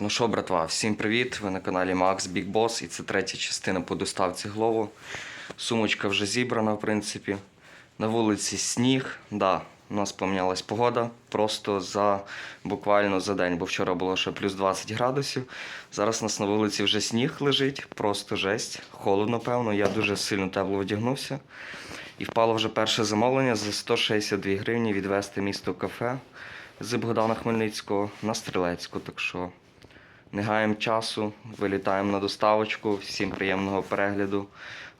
Ну що, братва, всім привіт! Ви на каналі Max Big Boss і це третя частина по доставці Глову. Сумочка вже зібрана, в принципі. На вулиці сніг. Да, у нас помінялась погода просто за буквально за день, бо вчора було ще плюс 20 градусів. Зараз у нас на вулиці вже сніг лежить, просто жесть. Холодно, певно. Я дуже сильно тепло одягнувся. І впало вже перше замовлення за 162 гривні відвести місто кафе з Богдана Хмельницького на Стрілецьку. Так що не гаємо часу, вилітаємо на доставочку. Всім приємного перегляду.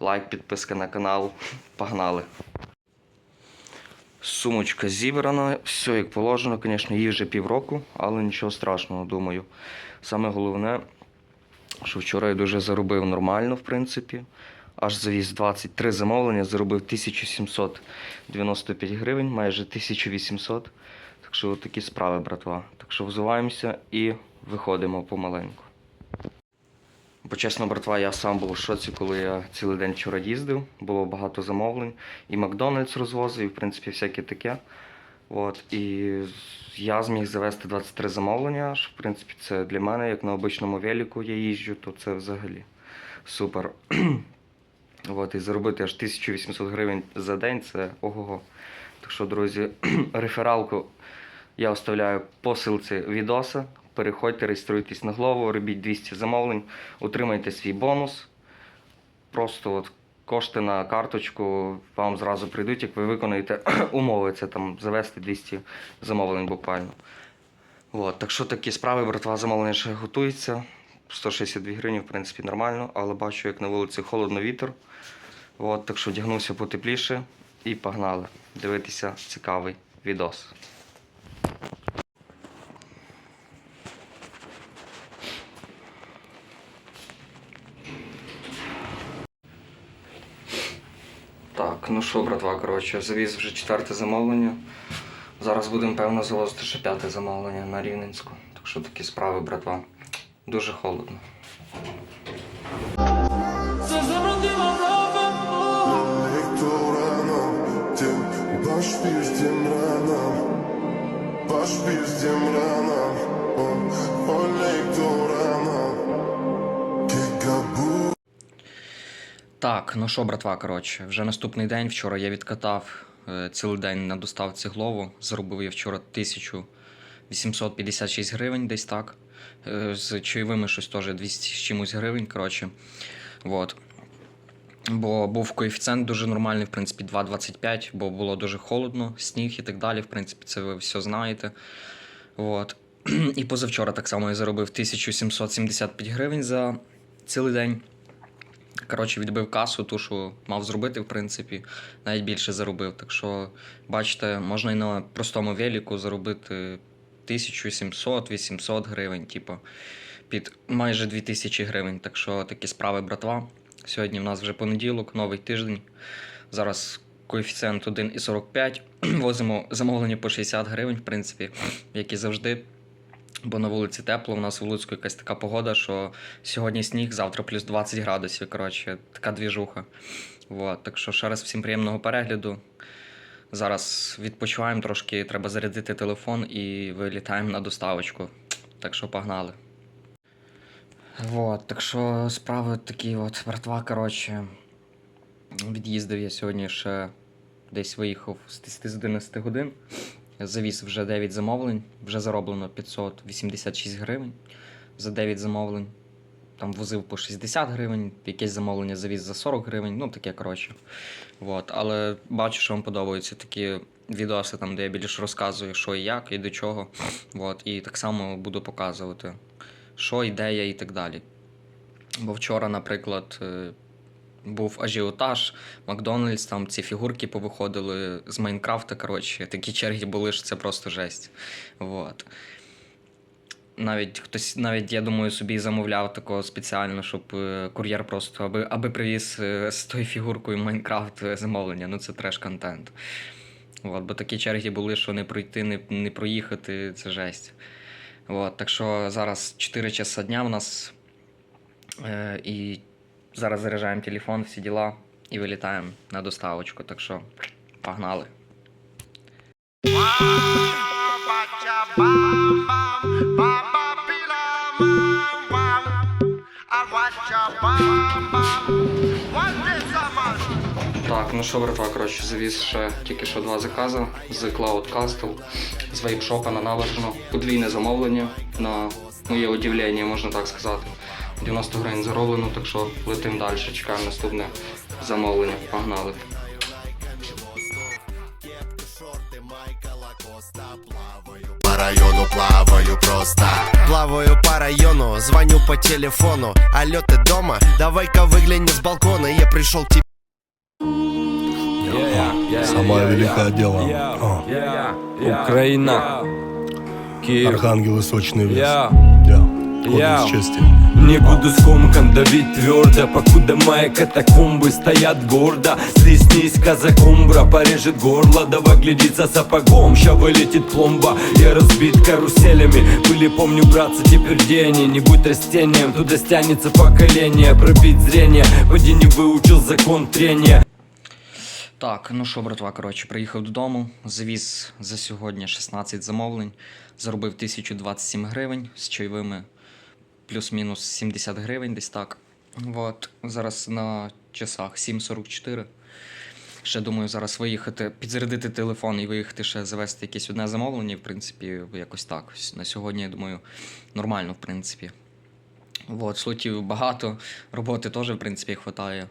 Лайк, підписка на канал. Погнали! Сумочка зібрана, все як положено, звісно, їй вже півроку, але нічого страшного, думаю. Саме головне, що вчора я дуже заробив нормально, в принципі. Аж завіз 23 замовлення, заробив 1795 гривень, майже 1800. Так що такі справи, братва. Так що взуваємося і виходимо помаленьку. Бо чесно, братва, я сам був в шоці, коли я цілий день вчора їздив. Було багато замовлень. І Макдональдс розвозив, і в принципі всяке таке. От, і я зміг завести 23 замовлення. Аж, в принципі, це для мене, як на обичному велику я їжджу, то це взагалі супер. От, і заробити аж 1800 гривень за день це ого-го. Так що, друзі, рефералку я оставляю по ссылці відоса. Переходьте, реєструйтесь на голову, робіть 200 замовлень, отримайте свій бонус. Просто от кошти на карточку вам зразу прийдуть, як ви виконаєте умови. Це там завести 200 замовлень буквально. От, так що такі справи, братва, замовлення ще готується. 162 гривні, в принципі, нормально, але бачу, як на вулиці холодно вітер. От, так що одягнувся потепліше і погнали. Дивитися цікавий відос. Так, ну що, братва, коротше, завіз вже четверте замовлення. Зараз будемо, певно, завозити ще п'яте замовлення на Рівненську. Так що такі справи, братва. Дуже холодно. Elektoranam Baş bir demranam Baş Так, ну що, братва, коротше, вже наступний день. Вчора я відкатав е, цілий день на доставці Глову. Заробив я вчора 1856 гривень, десь так. Е, з чайовими щось теж 200 з чимось гривень. Коротше. Вот. Бо був коефіцієнт дуже нормальний, в принципі, 2,25, бо було дуже холодно, сніг і так далі. В принципі, це ви все знаєте. От. І позавчора так само я заробив 1775 гривень за цілий день. Коротше, відбив касу, ту, що мав зробити, в принципі, навіть більше заробив. Так що, бачите, можна і на простому велику заробити 1700-800 гривень, типу, під майже 2000 гривень. Так що такі справи, братва. Сьогодні в нас вже понеділок, новий тиждень. Зараз коефіцієнт 1,45. Возимо замовлення по 60 гривень, в принципі, як і завжди. Бо на вулиці тепло, у нас в Луцьку якась така погода, що сьогодні сніг, завтра плюс 20 градусів. Коротше, така двіжуха. Вот. Так що ще раз всім приємного перегляду. Зараз відпочиваємо трошки, треба зарядити телефон і вилітаємо на доставочку. Так що погнали. Вот, так що справи такі, от, братва, коротше. Від'їздив я сьогодні ще десь виїхав з 10 з 11 годин. Завіз вже 9 замовлень, вже зароблено 586 гривень за 9 замовлень. Там возив по 60 гривень, якесь замовлення завіз за 40 гривень, ну таке коротше. Вот. Але бачу, що вам подобаються такі відоси, там, де я більше розказую, що і як, і до чого. Вот. І так само буду показувати, що ідея і так далі. Бо вчора, наприклад, е, був ажіотаж, Макдональдс, там ці фігурки повиходили з Майнкрафта. Коротше, такі черги були, що це просто жесть. Вот. Навіть хтось, навіть, я думаю, собі замовляв такого спеціально, щоб е, кур'єр просто аби, аби привіз е, з тою фігуркою Майнкрафт е, замовлення. Ну це треш-контент. От, бо такі черги були, що не пройти, не, не проїхати, це жесть. От, так що зараз 4 часа дня в нас. І зараз заряджаємо телефон, всі діла і вилітаємо на доставочку. Так що погнали. Так, ну що, братва, коротше, завіз ще тільки що два закази з Cloud Castle, з вейпшопа на набережну. Подвійне замовлення на моє удивлення, можна так сказати. 90 гривень зароблено, так що летим далі, чекаємо наступне замовлення. Погнали. По району плаваю просто Плаваю по району, звоню по телефону Алло, ты дома? Давай-ка выгляни с балкона Я пришел к тебе Самое великое дело. О, Украина. Киев. Архангелы сочный вес. Я. Кодекс чести. Не буду скомкан давить твердо Покуда мои катакомбы стоят гордо Здесь низко закумбра порежет горло Давай глядится сапогом, ща вылетит пломба Я разбит каруселями Были, помню, братцы, теперь где они Не будь растением, туда стянется поколение Пробить зрение, поди не выучил закон трения Так, ну що, братва, коротше, приїхав додому, завіз за сьогодні 16 замовлень, заробив 1027 гривень з чайовими, плюс-мінус 70 гривень, десь так. От, зараз на часах 7.44. Ще думаю, зараз виїхати, підзарядити телефон і виїхати ще завести якесь одне замовлення. В принципі, якось так. На сьогодні, я думаю, нормально, в принципі. Вот, слотів багато, роботи теж, в принципі, хватає.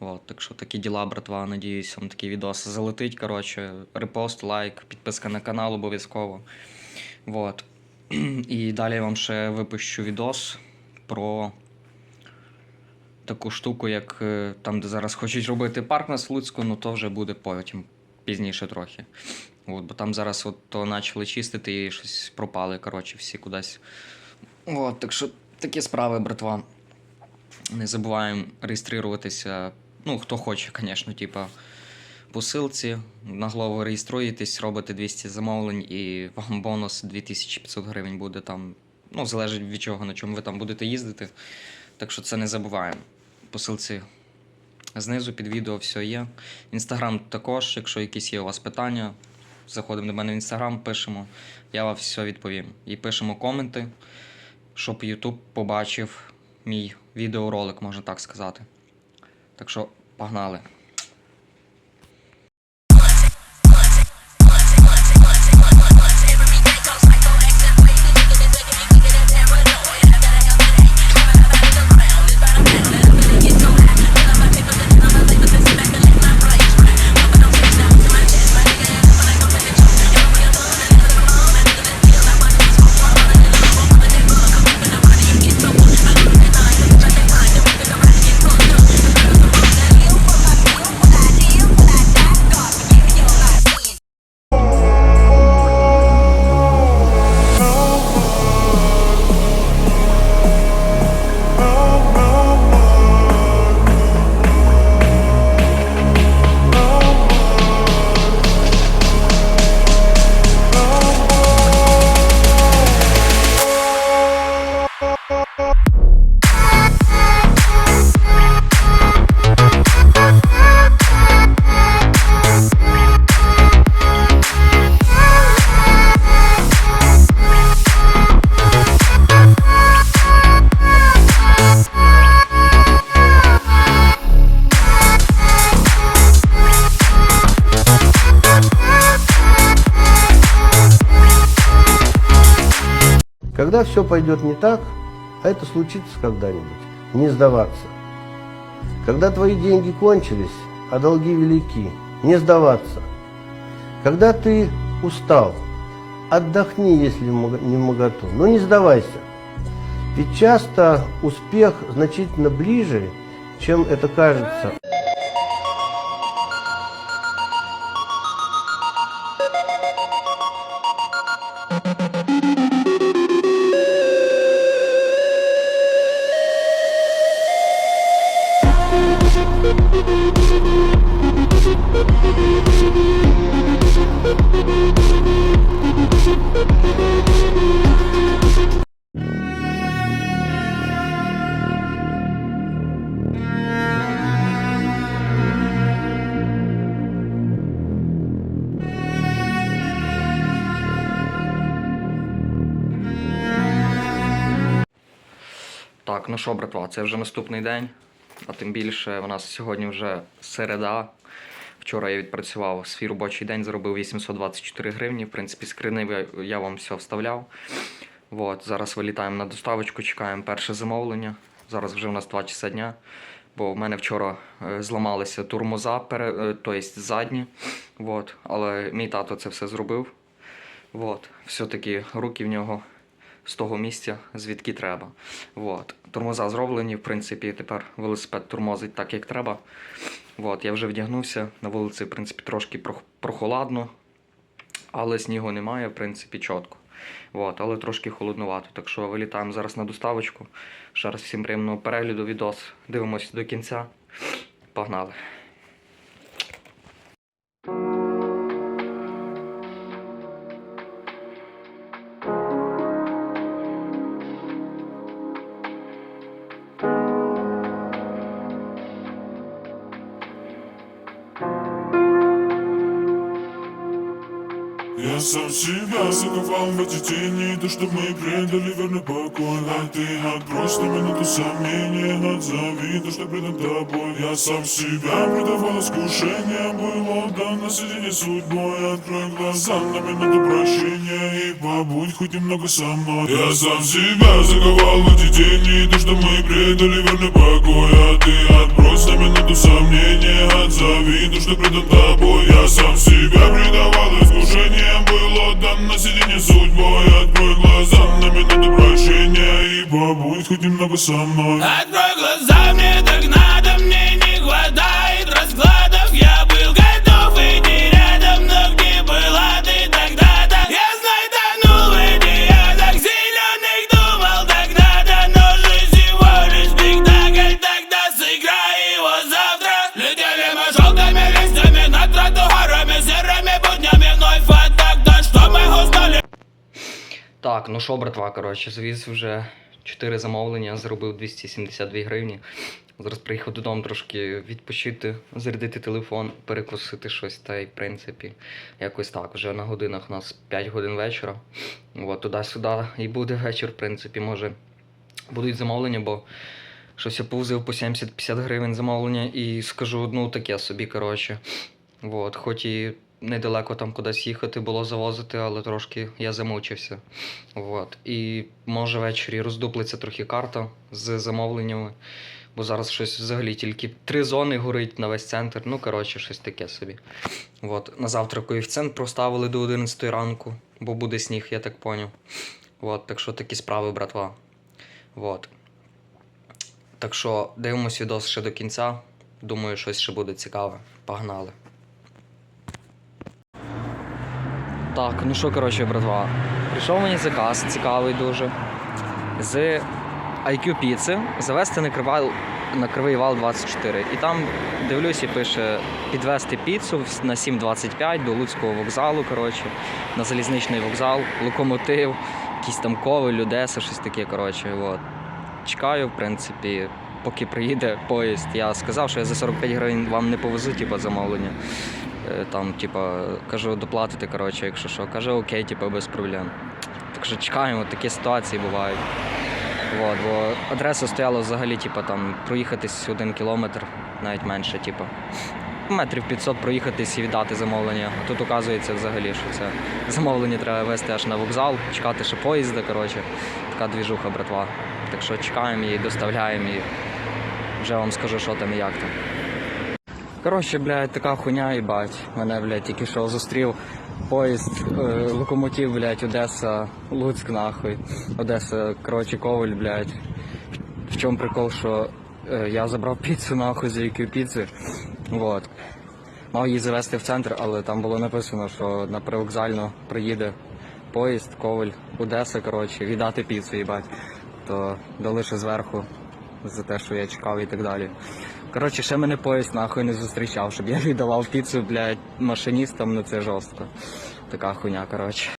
Вот, так що такі діла, братва, надіюсь, вам такий відос залетить. Коротше, репост, лайк, підписка на канал обов'язково. Вот. І далі я вам ще випущу відос про таку штуку, як е, там, де зараз хочуть робити парк на Слуцьку, ну то вже буде потім, пізніше трохи. От, бо там зараз от то почали чистити і щось пропали, коротше, всі кудись. От, так що такі справи, братва. Не забуваємо реєструватися. Ну, хто хоче, звісно, типа по ссылці. На голову реєструєтесь, робите 200 замовлень і вам бонус 2500 гривень буде там. Ну, залежить від чого, на чому ви там будете їздити. Так що це не забуваємо. По ссылці знизу під відео все є. Інстаграм також, якщо якісь є у вас питання, заходимо до мене в інстаграм, пишемо, я вам все відповім. І пишемо коменти, щоб YouTube побачив мій відеоролик, можна так сказати. Так що погнали. Когда все пойдет не так, а это случится когда-нибудь, не сдаваться. Когда твои деньги кончились, а долги велики, не сдаваться. Когда ты устал, отдохни, если не моготу, но не сдавайся. Ведь часто успех значительно ближе, чем это кажется. Так, ну що, братва, це вже наступний день, а тим більше у нас сьогодні вже середа. Вчора я відпрацював свій робочий день, заробив 824 гривні. В принципі, скрини я- вам все вставляв. От, зараз вилітаємо на доставочку, чекаємо перше замовлення. Зараз вже у нас 2 часа дня. Бо в мене вчора е, зламалися турмоза, е, тобто задні. От, але мій тато це все зробив. От, все-таки руки в нього з того місця, звідки треба. От. Тормоза зроблені, в принципі, тепер велосипед тормозить так, як треба. От, я вже вдягнувся. На вулиці, в принципі, трошки прох- прохоладно, але снігу немає, в принципі, чітко. От, але трошки холоднувато. Так що вилітаємо зараз на доставочку. Ще раз всім приємного перегляду відос. Дивимося до кінця. Погнали. Сам себя заковал в эти тени То, что мы предали верный покой. А ты отбрось на минуту сомнения Отзови то, что предам тобой. Я сам себя предавал искушениям Был отдан на сиденье судьбой. Открой глаза на минуту прощения И побудь хоть немного со мной. Я сам себя заковал в эти тени То, что мы предали верный покой. А ты отбрось на минуту сомнения Отзови то, что предам тобой. Я сам себя предавал отдан на сиденье судьбой Открой глаза на минуту прощения И побудь хоть немного со мной Открой глаза, мне так надо, мне не хватает Так, ну що, братва, коротше, завіз вже 4 замовлення, заробив 272 гривні. Зараз приїхав додому трошки відпочити, зарядити телефон, перекусити щось, та й в принципі, якось так. Вже на годинах у нас 5 годин вечора. От, туди-сюди і буде вечір, в принципі, може будуть замовлення, бо щось я повзив по 70-50 гривень замовлення і скажу, ну таке собі, коротше. От, хоч і недалеко там кудись їхати було завозити, але трошки я замучився. От. І може ввечері роздуплиться трохи карта з замовленнями, бо зараз щось взагалі тільки три зони горить на весь центр. Ну, коротше, щось таке собі. От. На завтра коефіцієнт проставили до 11 ранку, бо буде сніг, я так поняв. От, так що такі справи, братва. От. Так що дивимось відос ще до кінця. Думаю, щось ще буде цікаве. Погнали. Так, ну що, коротше, братва. Прийшов мені заказ, цікавий дуже. З IQ піци завести на кривай, на кривий вал 24. І там дивлюсь і пише підвести піцу на 7.25 до Луцького вокзалу, коротше, на залізничний вокзал, локомотив, якісь там ковель, Одеса, щось таке, коротше. От. Чекаю, в принципі, поки приїде поїзд. Я сказав, що я за 45 гривень вам не повезу, типу, замовлення. Е, Там, типа, кажу, доплатити, коротше, якщо що. Каже, окей, типу, без проблем. Так що чекаємо, такі ситуації бувають. От, бо адреса стояла взагалі, типу, там проїхатись один кілометр, навіть менше, типу. Метрів 500 проїхатись і віддати замовлення. А тут оказується взагалі, що це замовлення треба вести аж на вокзал, чекати ще поїзда, коротше. Така двіжуха, братва. Так що чекаємо її, доставляємо і вже вам скажу, що там і як там. Коротше, блядь, така хуйня, їбать. Мене, блядь, тільки що зустрів поїзд, е, локомотив, блядь, Одеса, Луцьк, нахуй. Одеса, коротше, Коваль, блядь. В чому прикол, що е, я забрав піцу нахуй з якої піци. Вот. Мав її завести в центр, але там було написано, що на привокзально приїде поїзд, Коваль, Одеса, коротше, віддати піцу, їбать. То дали ще зверху за те, що я чекав і так далі. Коротше, ще мене поїзд нахуй не зустрічав, щоб я віддавав піцу, блядь, машиністам, ну це жорстко. Така хуйня, коротше.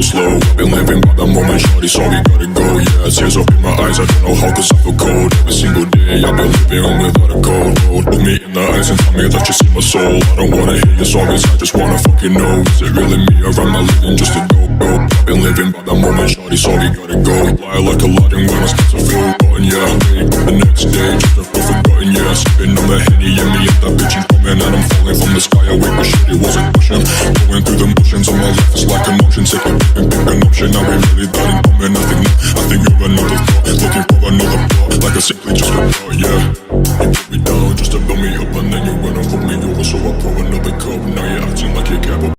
Me slow, been living by the moment, shorty, so we gotta go. Yeah, tears up in my eyes, I don't know how cause I feel cold. Every single day, I've been living without a cold. Look me in the eyes and tell me that you see my soul. I don't wanna hear your songs, I just wanna fucking know. Is it really me or am I living just to go, go been living by the moment, shorty, so we gotta go. Fly like a lion when I start to feel rotten, yeah the next day, just to feel forgotten, yeah Sipping on the Henny, and me and that bitch ain't coming And I'm falling from the sky, I wait, but shit, it wasn't pushing. Going through the motions on my life is like an option Take it and pick an option, now we really that in common I think, I think you're another thought. Looking for another plot, like I simply just a thought, yeah. You put me down just to build me up And then you went and fuck me over So I pour another cup, now you're acting like you're capable